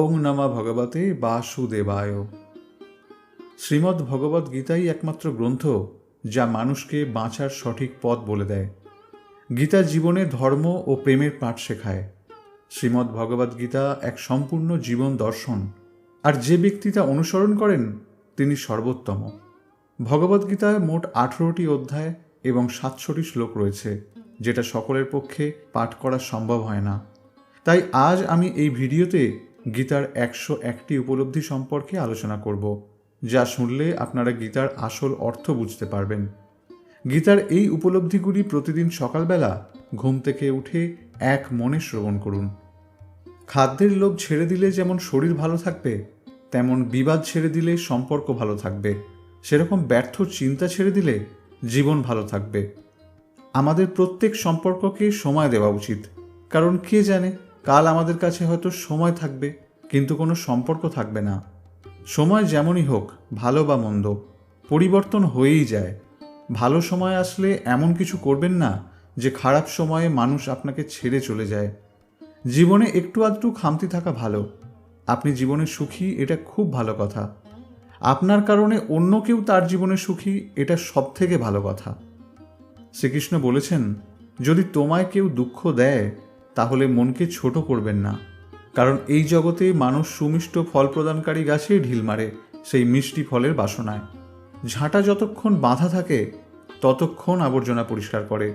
ওং নমা ভগবতে বাসুদেবায়। শ্রীমদ্ ভগবদ্ গীতাই একমাত্র গ্রন্থ যা মানুষকে বাঁচার সঠিক পথ বলে দেয়। গীতা জীবনে ধর্ম ও প্রেমের পাঠ শেখায়। শ্রীমদ্ ভগবদ্ গীতা এক সম্পূর্ণ জীবন দর্শন, আর যে ব্যক্তি তা অনুসরণ করেন, তিনি সর্বোত্তম। ভগবদ্গীতায় মোট আঠেরোটি অধ্যায় এবং সাতশোটি শ্লোক রয়েছে, যেটা সকলের পক্ষে পাঠ করা সম্ভব হয় না। তাই আজ আমি এই ভিডিওতে গীতার একশো একটি উপলব্ধি সম্পর্কে আলোচনা করব, যা শুনলে আপনারা গীতার আসল অর্থ বুঝতে পারবেন। গীতার এই উপলব্ধিগুলি প্রতিদিন সকালবেলা ঘুম থেকে উঠে এক মনে শ্রবণ করুন। খাদ্যের লোভ ছেড়ে দিলে যেমন শরীর ভালো থাকবে, তেমন বিবাদ ছেড়ে দিলে সম্পর্ক ভালো থাকবে। সেরকম ব্যর্থ চিন্তা ছেড়ে দিলে জীবন ভালো থাকবে। আমাদের প্রত্যেক সম্পর্ককে সময় দেওয়া উচিত, কারণ কে জানে? কাল আমাদের কাছে হয়তো সময় থাকবে, কিন্তু কোনো সম্পর্ক থাকবে না। সময় যেমনই হোক, ভালো বা মন্দ, পরিবর্তন হয়েই যায়। ভালো সময় আসলে এমন কিছু করবেন না যে খারাপ সময়ে মানুষ আপনাকে ছেড়ে চলে যায়। জীবনে একটু আধটু খামতি থাকা ভালো। আপনি জীবনে সুখী, এটা খুব ভালো কথা। আপনার কারণে অন্য কেউ তার জীবনে সুখী, এটা সব থেকে ভালো কথা। শ্রীকৃষ্ণ বলেছেন, যদি তোমায় কেউ দুঃখ দেয় তাহলে মনকে ছোট করবেন না। কারণ এই জগতে মানুষ সুমিষ্ট ফল প্রদানকারী গাছেই ঢিল মারে সেই মিষ্টি ফলের বাসনায়। ঝাঁটা যতক্ষণ বাঁধা থাকে, ততক্ষণ আবর্জনা পরিষ্কার করে।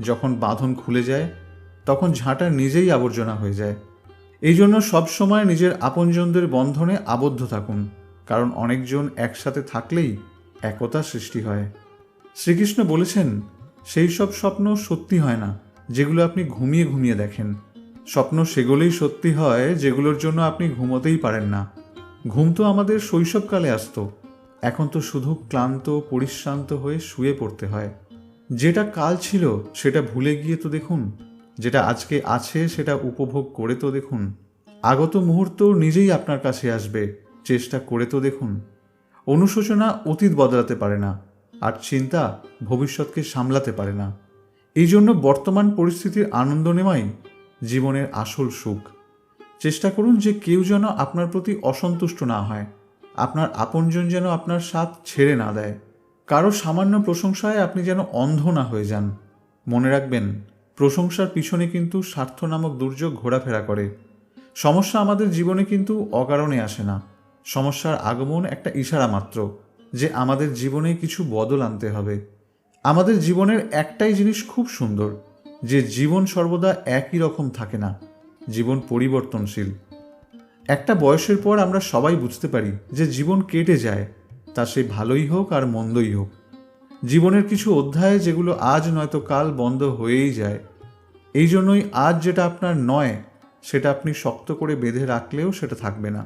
যখন বাঁধন খুলে যায়, তখন ঝাঁটা নিজেই আবর্জনা হয়ে যায়। এই জন্য সবসময় নিজের আপনজনদের বন্ধনে আবদ্ধ থাকুন, কারণ অনেকজন একসাথে থাকলেই একতা সৃষ্টি হয়। শ্রীকৃষ্ণ বলেছেন, সেই সব স্বপ্ন সত্যি হয় না যেগুলো আপনি ঘুমিয়ে ঘুমিয়ে দেখেন। স্বপ্ন সেগুলোই সত্যি হয়, যেগুলোর জন্য আপনি ঘুমোতেই পারেন না। ঘুম তো আমাদের শৈশবকালে আসতো। এখন তো শুধু ক্লান্ত, পরিশ্রান্ত হয়ে শুয়ে পড়তে হয়। যেটা কাল ছিল, সেটা ভুলে গিয়ে তো দেখুন। যেটা আজকে আছে, সেটা উপভোগ করে তো দেখুন। আগত মুহূর্ত নিজেই আপনার কাছে আসবে, চেষ্টা করে তো দেখুন। অনুশোচনা অতীত বদলাতে পারে না, আর চিন্তা ভবিষ্যৎকে সামলাতে পারে না। এই জন্য বর্তমান পরিস্থিতির আনন্দ নেওয়াই জীবনের আসল সুখ। চেষ্টা করুন যে কেউ যেন আপনার প্রতি অসন্তুষ্ট না হয়, আপনার আপনজন যেন আপনার সাথ ছেড়ে না দেয়। কারও সামান্য প্রশংসায় আপনি যেন অন্ধ না হয়ে যান। মনে রাখবেন, প্রশংসার পিছনে কিন্তু স্বার্থ নামক দুর্যোগ ঘোরাফেরা করে। সমস্যা আমাদের জীবনে কিন্তু অকারণে আসে না। সমস্যার আগমন একটা ইশারা মাত্র, যে আমাদের জীবনে কিছু বদল আনতে হবে। আমাদের জীবনের একটাই জিনিস খুব সুন্দর, যে জীবন সর্বদা একই রকম থাকে না, জীবন পরিবর্তনশীল। একটা বয়সের পর আমরা সবাই বুঝতে পারি যে জীবন কেটে যায়, তা সে ভালোই হোক আর মন্দই হোক। জীবনের কিছু অধ্যায় যেগুলো আজ নয়তো কাল বন্ধ হয়েই যায়, এই জন্যই আজ যেটা আপনার নয়, সেটা আপনি শক্ত করে বেঁধে রাখলেও সেটা থাকবে না।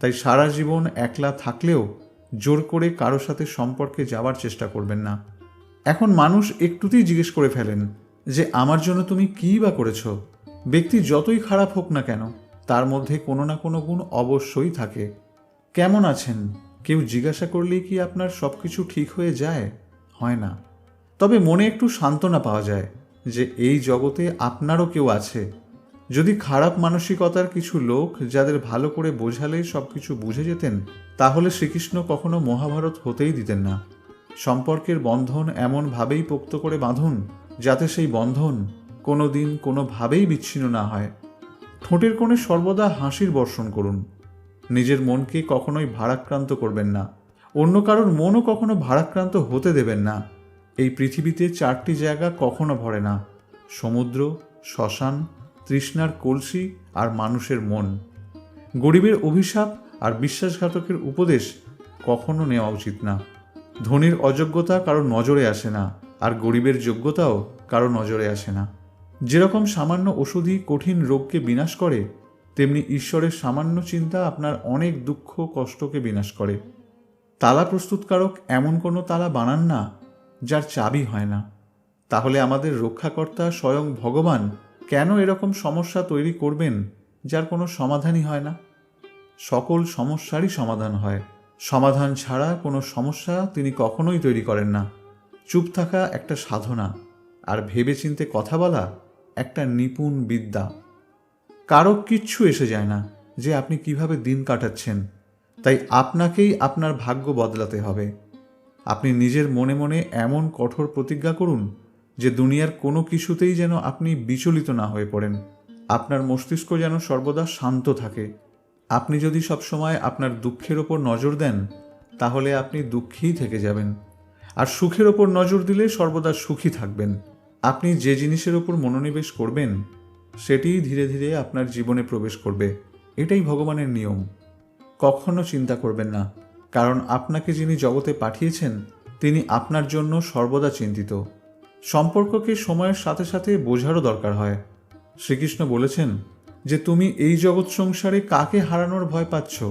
তাই সারা জীবন একলা থাকলেও জোর করে কারও সাথে সম্পর্কে যাওয়ার চেষ্টা করবেন না। এখন মানুষ একটুতেই জিজ্ঞেস করে ফেলেন যে, আমার জন্য তুমি কী বা করেছ? ব্যক্তি যতই খারাপ হোক না কেন, তার মধ্যে কোনো না কোনো গুণ অবশ্যই থাকে। কেমন আছেন? কেউ জিজ্ঞাসা করলেই কি আপনার সব কিছু ঠিক হয়ে যায়? হয় না। তবে মনে একটু সান্ত্বনা পাওয়া যায় যে, এই জগতে আপনারও কেউ আছে। যদি খারাপ মানসিকতার কিছু লোক যাদের ভালো করে বোঝালে সব কিছু বুঝে যেতেন, তাহলে শ্রীকৃষ্ণ কখনো মহাভারত হতেই দিতেন না। সম্পর্কের বন্ধন এমনভাবেই পোক্ত করে বাঁধুন, যাতে সেই বন্ধন কোনো দিন কোনোভাবেই বিচ্ছিন্ন না হয়। ঠোঁটের কোণে সর্বদা হাসির বর্ষণ করুন। নিজের মনকে কখনোই ভারাক্রান্ত করবেন না। অন্য কারোর মনও কখনো ভারাক্রান্ত হতে দেবেন না। এই পৃথিবীতে চারটি জায়গা কখনো ভরে না। সমুদ্র, শ্মশান, তৃষ্ণার কলসি আর মানুষের মন। গরিবের অভিশাপ আর বিশ্বাসঘাতকের উপদেশ কখনো নেওয়া উচিত না। ধনীর অযোগ্যতা কারও নজরে আসে না, আর গরিবের যোগ্যতাও কারও নজরে আসে না। যেরকম সামান্য ওষুধই কঠিন রোগকে বিনাশ করে, তেমনি ঈশ্বরের সামান্য চিন্তা আপনার অনেক দুঃখ, কষ্টকে বিনাশ করে। তালা প্রস্তুতকারক এমন কোনো তালা বানান না, যার চাবি হয় না। তাহলে আমাদের রক্ষাকর্তা স্বয়ং ভগবান কেন এরকম সমস্যা তৈরি করবেন, যার কোনো সমাধানই হয় না? সকল সমস্যারই সমাধান হয়। সমাধান ছাড়া কোনো সমস্যা তিনি কখনোই তৈরি করেন না। চুপ থাকা একটা সাধনা আর ভেবেচিন্তে কথা বলা একটা নিপুণ বিদ্যা। কারও কিচ্ছু এসে যায় না যে আপনি কীভাবে দিন কাটাচ্ছেন। তাই আপনাকেই আপনার ভাগ্য বদলাতে হবে। আপনি নিজের মনে মনে এমন কঠোর প্রতিজ্ঞা করুন যে দুনিয়ার কোনো কিছুতেই যেন আপনি বিচলিত না হয়ে পড়েন। আপনার মস্তিষ্ক যেন সর্বদা শান্ত থাকে। আপনি যদি সবসময় আপনার দুঃখের ওপর নজর দেন, তাহলে আপনি দুঃখীই থেকে যাবেন। আর সুখের ওপর নজর দিলে সর্বদা সুখী থাকবেন। আপনি যে জিনিসের ওপর মনোনিবেশ করবেন, সেটিই ধীরে ধীরে আপনার জীবনে প্রবেশ করবে। এটাই ভগবানের নিয়ম। কখনো চিন্তা করবেন না। কারণ আপনাকে যিনি জগতে পাঠিয়েছেন, তিনি আপনার জন্য সর্বদা চিন্তিত। সম্পর্ককে সময়ের সাথে সাথে বোঝারও দরকার হয়। শ্রীকৃষ্ণ বলেছেন যে তুমি এই জগৎ সংসারে কাকে হারানোর ভয় পাচ্ছ?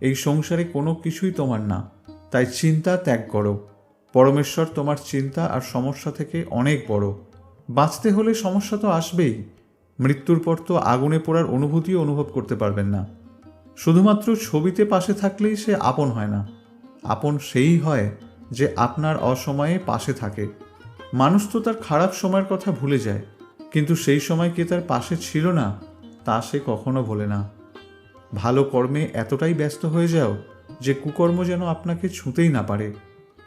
এই সংসারে কোনো কিছুই তোমার না। তাই চিন্তা ত্যাগ করো। পরমেশ্বর তোমার চিন্তা আর সমস্যা থেকে অনেক বড়। বাঁচতে হলে সমস্যা তো আসবেই। মৃত্যুর পর তো আগুনে পোড়ার অনুভূতিও অনুভব করতে পারবেন না। শুধুমাত্র ছবিতে পাশে থাকলেই সে আপন হয় না। আপন সেই হয় যে আপনার অসময়ে পাশে থাকে। মানুষ তো তার খারাপ সময়ের কথা ভুলে যায়, কিন্তু সেই সময় কে তার পাশে ছিল না? তা সে কখনো ভোলে না। ভালো কর্মে এতটাই ব্যস্ত হয়ে যাও যে কুকর্ম যেন আপনাকে ছুঁতেই না পারে।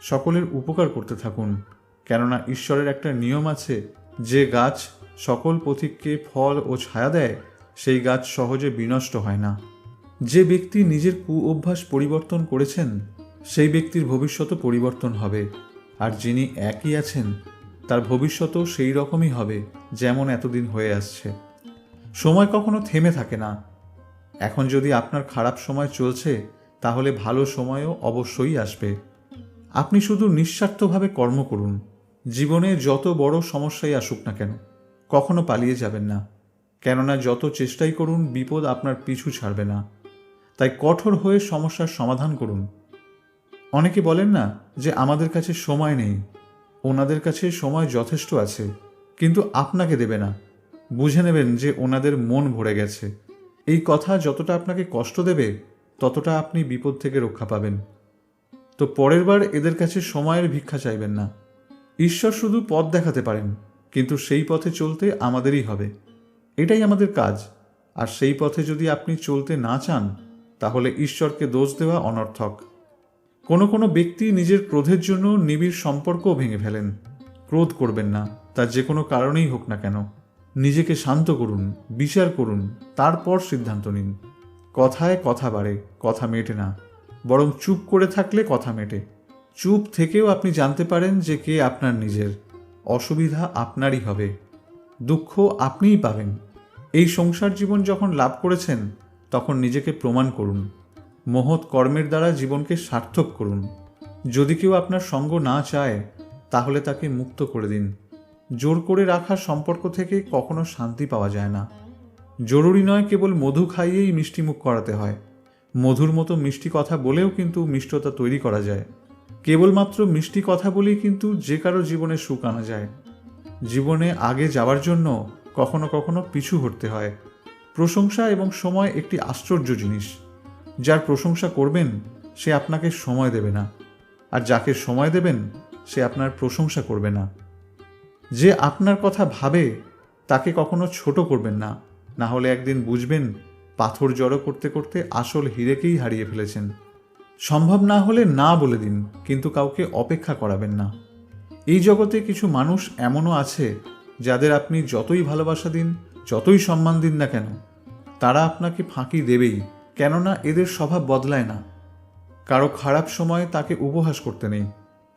সকলের উপকার করতে থাকুন, কেননা ঈশ্বরের একটা নিয়ম আছে, যে গাছ সকল পথিককে ফল ও ছায়া দেয়, সেই গাছ সহজে বিনষ্ট হয় না। যে ব্যক্তি নিজের কু অভ্যাস পরিবর্তন করেছেন, সেই ব্যক্তির ভবিষ্যৎ পরিবর্তন হবে, আর যিনি একই আছেন, তার ভবিষ্যতও সেই রকমই হবে, যেমন এতদিন হয়ে আসছে। সময় কখনো থেমে থাকে না। এখন যদি আপনার খারাপ সময় চলছে, তাহলে ভালো সময়ও অবশ্যই আসবে। আপনি শুধু নিঃস্বার্থভাবে কর্ম করুন। জীবনে যত বড় সমস্যাই আসুক না কেন, কখনো পালিয়ে যাবেন না। কেননা যত চেষ্টাই করুন, বিপদ আপনার পিছু ছাড়বে না। তাই কঠোর হয়ে সমস্যার সমাধান করুন। অনেকে বলেন না যে আমাদের কাছে সময় নেই। ওনাদের কাছে সময় যথেষ্ট আছে, কিন্তু আপনাকে দেবে না। বুঝে নেবেন যে ওনাদের মন ভরে গেছে। এই কথা যতটা আপনাকে কষ্ট দেবে, ততটা আপনি বিপদ থেকে রক্ষা পাবেন। তো পরের বার এদের কাছে সময়ের ভিক্ষা চাইবেন না। ঈশ্বর শুধু পথ দেখাতে পারেন, কিন্তু সেই পথে চলতে আমাদেরই হবে। এটাই আমাদের কাজ। আর সেই পথে যদি আপনি চলতে না চান, তাহলে ঈশ্বরকে দোষ দেওয়া অনর্থক। কোনো কোনো ব্যক্তি নিজের ক্রোধের জন্য নিবিড় সম্পর্কও ভেঙে ফেলেন। ক্রোধ করবেন না তার যে কোনো কারণেই হোক না কেন। নিজেকে শান্ত করুন, বিচার করুন, তারপর সিদ্ধান্ত নিন। কথায় কথা বাড়ে, কথা মেটে না। বরং চুপ করে থাকলে কথা মেটে। চুপ থেকেও আপনি জানতে পারেন যে কে আপনার নিজের। অসুবিধা আপনারই হবে। দুঃখ আপনিই পাবেন। এই সংসার জীবন যখন লাভ করেছেন, তখন নিজেকে প্রমাণ করুন। মহৎ কর্মের দ্বারা জীবনকে সার্থক করুন। যদি কেউ আপনার সঙ্গ না চায়, তাহলে তাকে মুক্ত করে দিন। জোর করে রাখার সম্পর্ক থেকে কখনো শান্তি পাওয়া যায় না। জরুরি নয় কেবল মধু খাইয়েই মিষ্টিমুখ করাতে হয়। মধুর মতো মিষ্টি কথা বলেও কিন্তু মিষ্টতা তৈরি করা যায়। কেবলমাত্র মিষ্টি কথা বলেই কিন্তু যে কারও জীবনে সুখ আনা যায়। জীবনে আগে যাওয়ার জন্য কখনো কখনো পিছু হটতে হয়। প্রশংসা এবং সময় একটি আশ্চর্য জিনিস। যার প্রশংসা করবেন, সে আপনাকে সময় দেবে না। আর যাকে সময় দেবেন, সে আপনার প্রশংসা করবে না। যে আপনার কথা ভাবে, তাকে কখনো ছোট করবেন না। না হলে একদিন বুঝবেন, পাথর জড়ো করতে করতে আসল হিরেকেই হারিয়ে ফেলেছেন। সম্ভব না হলে না বলে দিন, কিন্তু কাউকে অপেক্ষা করাবেন না। এই জগতে কিছু মানুষ এমনও আছে, যাদের আপনি যতই ভালোবাসা দিন, যতই সম্মান দিন না কেন, তারা আপনাকে ফাঁকি দেবেই, কেননা এদের স্বভাব বদলায় না। কারও খারাপ সময়ে তাকে উপহাস করতে নেই,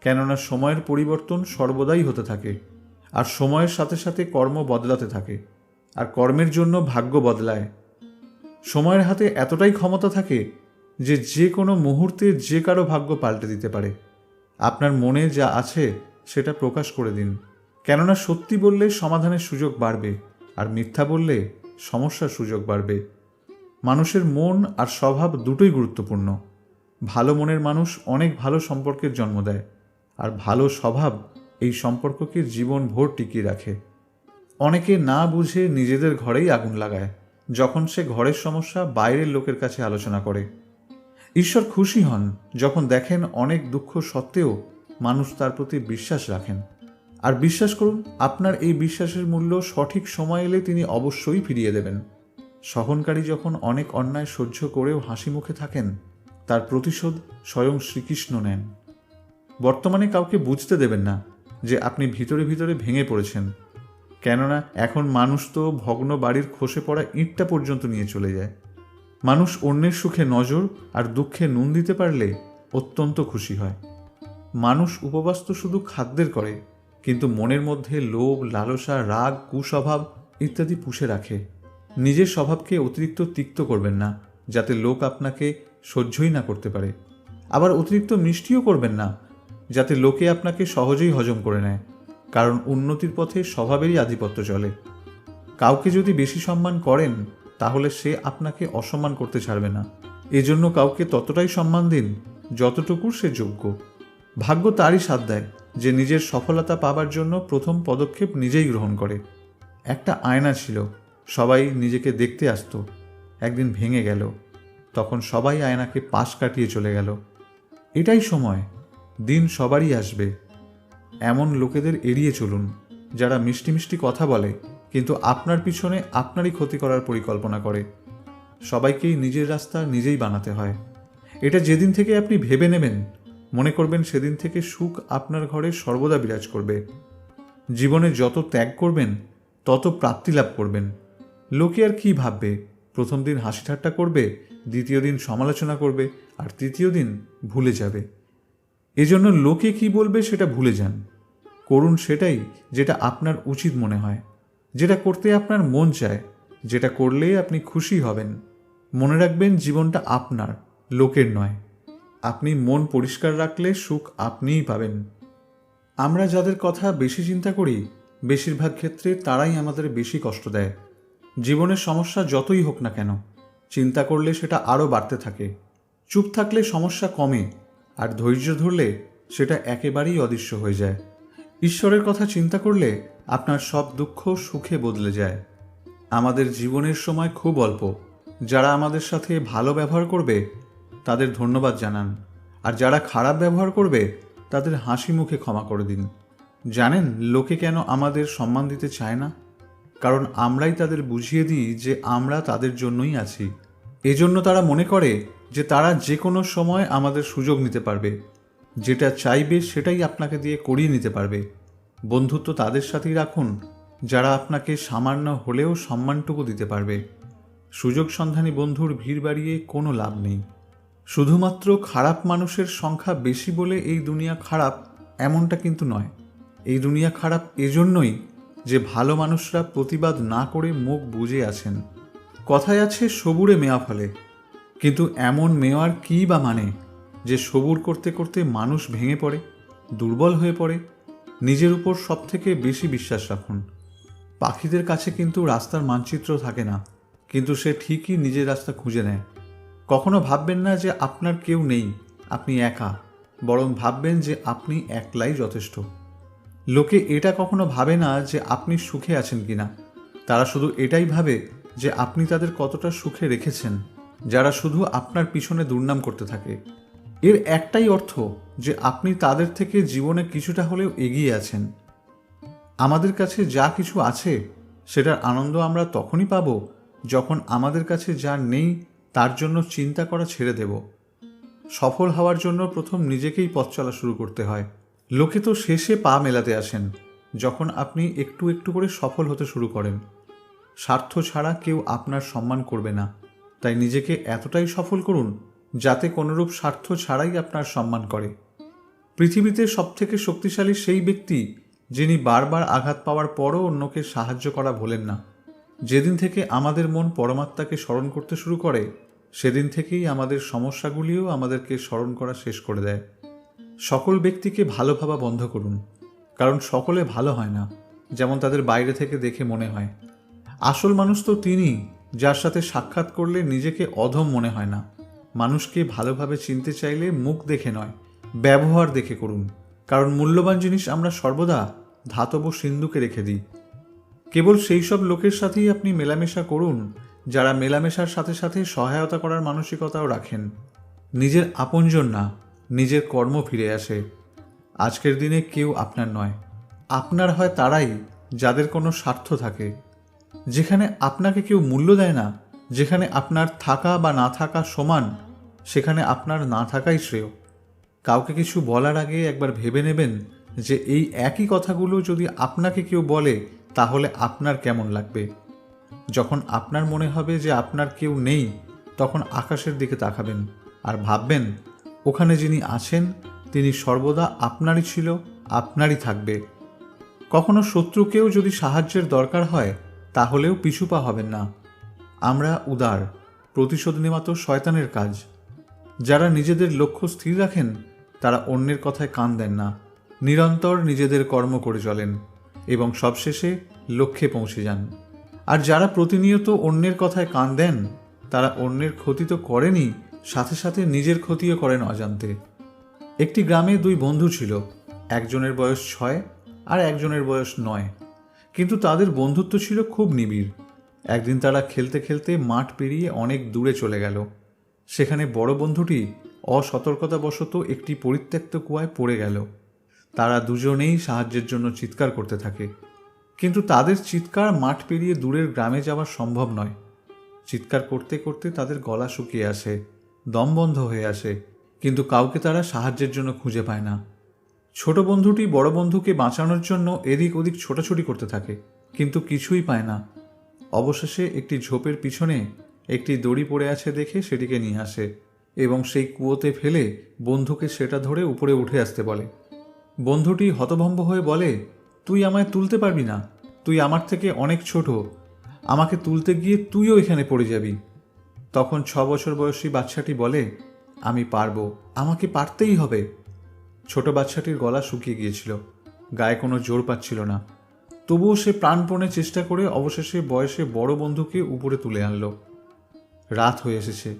কেননা সময়ের পরিবর্তন সর্বদাই হতে থাকে। আর সময়ের সাথে সাথে কর্ম বদলাতে থাকে। আর কর্মের জন্য ভাগ্য বদলায়। সময়ের হাতে এতটাই ক্ষমতা থাকে যে যে কোনো মুহূর্তে যে কারও ভাগ্য পাল্টে দিতে পারে। আপনার মনে যা আছে সেটা প্রকাশ করে দিন। কেননা সত্যি বললে সমাধানের সুযোগ বাড়বে আর মিথ্যা বললে সমস্যার সুযোগ বাড়বে। মানুষের মন আর স্বভাব দুটোই গুরুত্বপূর্ণ। ভালো মনের মানুষ অনেক ভালো সম্পর্কের জন্ম দেয়। আর ভালো স্বভাব এই সম্পর্ককে জীবন ভোর টিকিয়ে রাখে। অনেকে না বুঝে নিজেদের ঘরেই আগুন লাগায়, যখন সে ঘরের সমস্যা বাইরের লোকের কাছে আলোচনা করে। ঈশ্বর খুশি হন যখন দেখেন অনেক দুঃখ সত্ত্বেও মানুষ তার প্রতি বিশ্বাস রাখেন। আর বিশ্বাস করুন, আপনার এই বিশ্বাসের মূল্য সঠিক সময় এলে তিনি অবশ্যই ফিরিয়ে দেবেন। সহনকারী যখন অনেক অন্যায় সহ্য করেও হাসি মুখে থাকেন, তার প্রতিশোধ স্বয়ং শ্রীকৃষ্ণ নেন। বর্তমানে কাউকে বুঝতে দেবেন না যে আপনি ভিতরে ভিতরে ভেঙে পড়েছেন। কেননা এখন মানুষ তো ভগ্ন বাড়ির খসে পড়া ইঁটটা পর্যন্ত নিয়ে চলে যায়। মানুষ অন্যের সুখে নজর আর দুঃখে নুন দিতে পারলে অত্যন্ত খুশি হয়। মানুষ উপবাস তো শুধু খাদ্যের করে, কিন্তু মনের মধ্যে লোভ, লালসা, রাগ, কুস্বভাব ইত্যাদি পুষে রাখে। নিজের স্বভাবকে অতিরিক্ত তিক্ত করবেন না, যাতে লোক আপনাকে সহ্যই না করতে পারে। আবার অতিরিক্ত মিষ্টিও করবেন না যাতে লোকে আপনাকে সহজেই হজম করে নেয়, কারণ উন্নতির পথে স্বভাবেরই আধিপত্য চলে। কাউকে যদি বেশি সম্মান করেন, তাহলে সে আপনাকে অসম্মান করতে ছাড়বে না। এজন্য কাউকে ততটাই সম্মান দিন, যতটুকু সে যোগ্য। ভাগ্য তারই সাথ দেয় যে নিজের সফলতা পাবার জন্য প্রথম পদক্ষেপ নিজেই গ্রহণ করে। একটা আয়না ছিল, সবাই নিজেকে দেখতে আসতো। একদিন ভেঙে গেল, তখন সবাই আয়নাকে পাশ কাটিয়ে চলে গেল। এটাই সময় দিন সবারই আসবে। এমন লোকেদের এড়িয়ে চলুন, যারা মিষ্টি মিষ্টি কথা বলে, কিন্তু আপনার পিছনে আপনারই ক্ষতি করার পরিকল্পনা করে। সবাইকেই নিজের রাস্তা নিজেই বানাতে হয়। এটা যেদিন থেকে আপনি ভেবে নেবেন, মনে করবেন সেদিন থেকে সুখ আপনার ঘরে সর্বদা বিরাজ করবে। জীবনে যত ত্যাগ করবেন, তত প্রাপ্তি লাভ করবেন। লোকে আর কি ভাববে? প্রথম দিন হাসি ঠাট্টা করবে, দ্বিতীয় দিন সমালোচনা করবে, আর তৃতীয় দিন ভুলে যাবে। এজন্য লোকে কি বলবে সেটা ভুলে যান। করুন সেটাই যেটা আপনার উচিত মনে হয়, যেটা করতে আপনার মন চায়, যেটা করলে আপনি খুশি হবেন। মনে রাখবেন, জীবনটা আপনার, লোকের নয়। আপনি মন পরিষ্কার রাখলে সুখ আপনিই পাবেন। আমরা যাদের কথা বেশি চিন্তা করি, বেশিরভাগ ক্ষেত্রে তারাই আমাদের বেশি কষ্ট দেয়। জীবনের সমস্যা যতই হোক না কেন, চিন্তা করলে সেটা আরও বাড়তে থাকে। চুপ থাকলে সমস্যা কমে আর ধৈর্য ধরলে সেটা একেবারেই অদৃশ্য হয়ে যায়। ঈশ্বরের কথা চিন্তা করলে আপনার সব দুঃখ সুখে বদলে যায়। আমাদের জীবনের সময় খুব অল্প। যারা আমাদের সাথে ভালো ব্যবহার করবে, তাদের ধন্যবাদ জানান। আর যারা খারাপ ব্যবহার করবে, তাদের হাসি মুখে ক্ষমা করে দিন। জানেন, লোকে কেন আমাদের সম্মান দিতে চায় না? কারণ আমরাই তাদের বুঝিয়ে দিই যে আমরা তাদের জন্যই আছি। এজন্য তারা মনে করে যে তারা যে কোনো সময় আমাদের সুযোগ নিতে পারবে। যেটা চাইবে সেটাই আপনাকে দিয়ে করিয়ে নিতে পারবে। বন্ধুত্ব তাদের সাথেই রাখুন, যারা আপনাকে সামান্য হলেও সম্মানটুকু দিতে পারবে। সুযোগ সন্ধানী বন্ধুর ভিড় বাড়িয়ে কোনো লাভ নেই। শুধুমাত্র খারাপ মানুষের সংখ্যা বেশি বলে এই দুনিয়া খারাপ এমনটা কিন্তু নয়। এই দুনিয়া খারাপ এজন্যই যে ভালো মানুষরা প্রতিবাদ না করে মুখ বুঝে আছেন। কথায় আছে, সবুরে মেয়া ফলে। কিন্তু এমন মেওয়ার কী বা মানে যে সবুর করতে করতে মানুষ ভেঙে পড়ে, দুর্বল হয়ে পড়ে? নিজের উপর সব থেকে বেশি বিশ্বাস রাখুন। পাখিদের কাছে কিন্তু রাস্তার মানচিত্র থাকে না, কিন্তু সে ঠিকই নিজের রাস্তা খুঁজে নেয়। কখনো ভাববেন না যে আপনার কেউ নেই, আপনি একা, বরং ভাববেন যে আপনি একলাই যথেষ্ট। লোকে এটা কখনো ভাবে না যে আপনি সুখে আছেন কিনা। তারা শুধু এটাই ভাবে যে আপনি তাদের কতটা সুখে রেখেছেন, যারা শুধু আপনার পিছনে দুর্নাম করতে থাকে। এর একটাই অর্থ যে আপনি তাদের থেকে জীবনে কিছুটা হলেও এগিয়ে আছেন। আমাদের কাছে যা কিছু আছে, সেটার আনন্দ আমরা তখনই পাব যখন আমাদের কাছে যা নেই, তার জন্য চিন্তা করা ছেড়ে দেব। সফল হওয়ার জন্য প্রথম নিজেকেই পথ চলা শুরু করতে হয়। লোকে তো শেষে পা মেলাতে আসেন, যখন আপনি একটু একটু করে সফল হতে শুরু করেন। স্বার্থ ছাড়া কেউ আপনার সম্মান করবে না। তাই নিজেকে এতটাই সফল করুন, যাতে কোনোরূপ স্বার্থ ছাড়াই আপনার সম্মান করে। পৃথিবীতে সবথেকে শক্তিশালী সেই ব্যক্তি, যিনি বারবার আঘাত পাওয়ার পরও অন্যকে সাহায্য করা ভোলেন না। যেদিন থেকে আমাদের মন পরমাত্মাকে স্মরণ করতে শুরু করে, সেদিন থেকেই আমাদের সমস্যাগুলিও আমাদেরকে স্মরণ করা শেষ করে দেয়। সকল ব্যক্তিকে ভালো ভাবা বন্ধ করুন, কারণ সকলে ভালো হয় না, যেমন তাদের বাইরে থেকে দেখে মনে হয়। আসল মানুষ তো তিনি, যার সাথে সাক্ষাৎ করলে নিজেকে অধম মনে হয় না। মানুষকে ভালোভাবে চিনতে চাইলে মুখ দেখে নয়, ব্যবহার দেখে করুন। কারণ মূল্যবান জিনিস আমরা সর্বদা ধাতব সিন্ধুকে রেখে দিই। কেবল সেই সব লোকের সাথেই আপনি মেলামেশা করুন, যারা মেলামেশার সাথে সাথে সহায়তা করার মানসিকতাও রাখেন। নিজের আপনজন না, নিজের কর্ম ফিরে আসে। আজকের দিনে কেউ আপনার নয়, আপনার হয় তারাই, যাদের কোনো স্বার্থ থাকে। যেখানে আপনাকে কেউ মূল্য দেয় না, যেখানে আপনার থাকা বা না থাকা সমান, সেখানে আপনার না থাকাই শ্রেয়। কাউকে কিছু বলার আগে একবার ভেবে নেবেন যে এই একই কথাগুলো যদি আপনাকে কেউ বলে, তাহলে আপনার কেমন লাগবে? যখন আপনার মনে হবে যে আপনার কেউ নেই, তখন আকাশের দিকে তাকাবেন আর ভাববেন, ওখানে যিনি আছেন, তিনি সর্বদা আপনারই ছিল, আপনারই থাকবে। কখনো শত্রুকেও যদি সাহায্যের দরকার হয় তাহলেও পিছুপা হবেন না। আমরা উদার প্রতিশোধ নেওয়া তো শয়তানের কাজ। যারা নিজেদের লক্ষ্য স্থির রাখেন, তারা অন্যের কথায় কান দেন না। নিরন্তর নিজেদের কর্ম করে চলেন এবং সবশেষে লক্ষ্যে পৌঁছে যান। আর যারা প্রতিনিয়ত অন্যের কথায় কান দেন, তারা অন্যের ক্ষতি তো করেনি, সাথে সাথে নিজের ক্ষতিও করেন অজান্তে। একটি গ্রামে দুই বন্ধু ছিল, একজনের বয়স ছয় আর একজনের বয়স নয়। কিন্তু তাদের বন্ধুত্ব ছিল খুব নিবিড়। একদিন তারা খেলতে খেলতে মাঠ পেরিয়ে অনেক দূরে চলে গেল। সেখানে বড় বন্ধুটি অসতর্কতাবশত একটি পরিত্যক্ত কুয়ায় পড়ে গেল। তারা দুজনেই সাহায্যের জন্য চিৎকার করতে থাকে। কিন্তু তাদের চিৎকার মাঠ পেরিয়ে দূরের গ্রামে যাওয়া সম্ভব নয়। চিৎকার করতে করতে তাদের গলা শুকিয়ে আসে, দম বন্ধ হয়ে আসে, কিন্তু কাউকে তারা সাহায্যের জন্য খুঁজে পায় না। ছোট বন্ধুটি বড় বন্ধুকে বাঁচানোর জন্য এদিক ওদিক ছোটাছুটি করতে থাকে, কিন্তু কিছুই পায় না। অবশেষে একটি ঝোপের পিছনে একটি দড়ি পড়ে আছে দেখে সেটিকে নিয়ে আসে এবং সেই কুয়োতে ফেলে বন্ধুকে সেটা ধরে উপরে উঠে আসতে বলে। বন্ধুটি হতভম্ব হয়ে বলে, তুই আমায় তুলতে পারবি না। তুই আমার থেকে অনেক ছোট। আমাকে তুলতে গিয়ে তুইও এখানে পড়ে যাবি। তখন ছ বছর বয়সী বাচ্চাটি বলে, আমি পারব। আমাকে পারতেই হবে। ছোট বাচ্চাটির গলা শুকিয়ে গিয়েছিল। গায়ে কোনো জোর পাচ্ছিল না। তবুও সে প্রাণপণে চেষ্টা করে অবশেষে বয়সে বড় বন্ধুকে উপরে তুলে আনলো। রাত হয়ে এসেছে।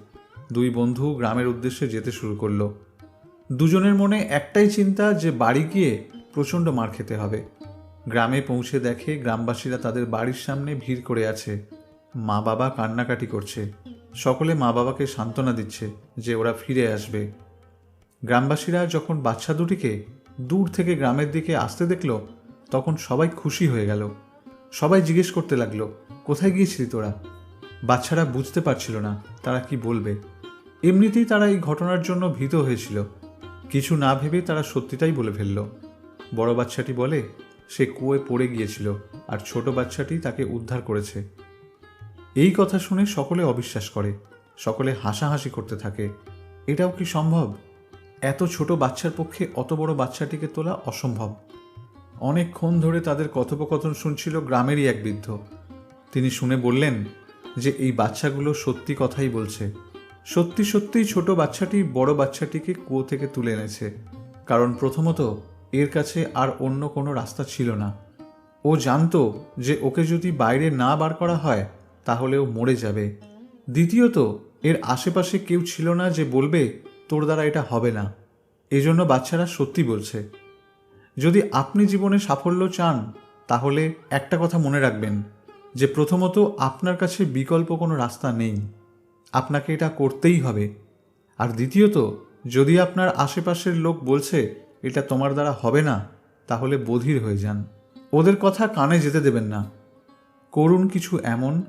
দুই বন্ধু গ্রামের উদ্দেশ্যে যেতে শুরু করল। দুজনের মনে একটাই চিন্তা যে বাড়ি গিয়ে প্রচণ্ড মার খেতে হবে। গ্রামে পৌঁছে দেখে গ্রামবাসীরা তাদের বাড়ির সামনে ভিড় করে আছে। মা বাবা কান্নাকাটি করছে। সকলে মা বাবাকে সান্ত্বনা দিচ্ছে যে ওরা ফিরে আসবে। গ্রামবাসীরা যখন বাচ্চা দুটিকে দূর থেকে গ্রামের দিকে আসতে দেখল, তখন সবাই খুশি হয়ে গেল। সবাই জিজ্ঞেস করতে লাগল, কোথায় গিয়েছিলি তোরা? বাচ্চারা বুঝতে পারছিল না, তারা কি বলবে? এমনিতেই তারা এই ঘটনার জন্য ভীত হয়েছিল। কিছু না ভেবে তারা সত্যিটাই বলে ফেলল। বড় বাচ্চাটি বলে, সে কুয়ে পড়ে গিয়েছিল আর ছোট বাচ্চাটি তাকে উদ্ধার করেছে। এই কথা শুনে সকলে অবিশ্বাস করে, সকলে হাসাহাসি করতে থাকে। এটাও কি সম্ভব? এত ছোট বাচ্চার পক্ষে অত বড় বাচ্চাটিকে তোলা অসম্ভব। অনেকক্ষণ ধরে তাদের কথোপকথন শুনছিল গ্রামেরই এক বৃদ্ধ। তিনি শুনে বললেন যে, এই বাচ্চাগুলো সত্যি কথাই বলছে। সত্যি সত্যিই ছোট বাচ্চাটি বড় বাচ্চাটিকে কুয়ো থেকে তুলে এনেছে। কারণ প্রথমত এর কাছে আর অন্য কোনো রাস্তা ছিল না। ও জানতো যে, ওকে যদি বাইরে না বার করা হয়, তাহলে ও মরে যাবে। দ্বিতীয়ত, এর আশেপাশে কেউ ছিল না যে বলবে তোর দ্বারা এটা হবে না। এজন্য বাচ্চারা সত্যি বলছে, যদি আপনি জীবনে সাফল্য চান, তাহলে একটা কথা মনে রাখবেন, যে প্রথমত আপনার কাছে বিকল্প কোনো রাস্তা নেই। আপনাকে এটা করতেই হবে। আর দ্বিতীয়ত, যদি আপনার আশেপাশের লোক বলছে, এটা তোমার দ্বারা হবে না, তাহলে বধির হয়ে যান। ওদের কথা কানে যেতে দেবেন না। করুন কিছু এমন,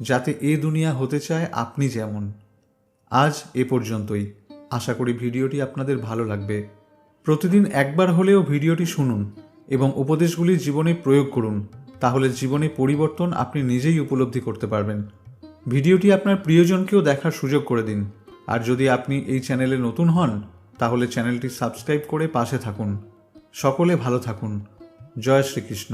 যাতে এ দুনিয়া হতে চায় আপনি যেমন। আজ এ পর্যন্তই। আশা করি ভিডিওটি আপনাদের ভালো লাগবে। প্রতিদিন একবার হলেও ভিডিওটি শুনুন এবং উপদেশগুলি জীবনে প্রয়োগ করুন, তাহলে জীবনে পরিবর্তন আপনি নিজেই উপলব্ধি করতে পারবেন। ভিডিওটি আপনার প্রিয়জনকেও দেখার সুযোগ করে দিন। আর যদি আপনি এই চ্যানেলে নতুন হন, তাহলে চ্যানেলটি সাবস্ক্রাইব করে পাশে থাকুন। সকলে ভালো থাকুন। জয় শ্রীকৃষ্ণ।